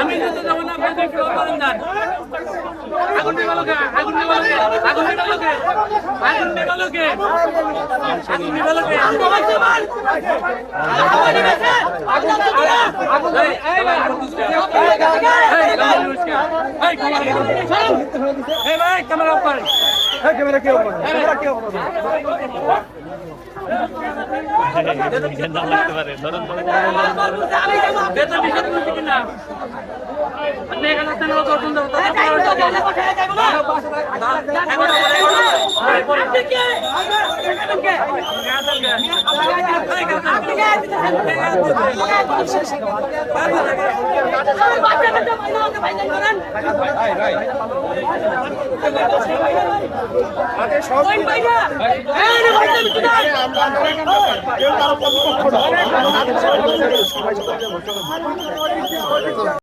আমি যেতে যাব না আপনি একটু করেন যান আগুন নিবালো কে আগুন নিবালো কে আগুন নিবালো কে আগুন নিবালো কে আগুন নিবালো কে এই, এই ভাই, আগুন ভাই, ক্যামেরা অফ করেন। বেতন নিষেধ করছে কিনা? আপনি আমরা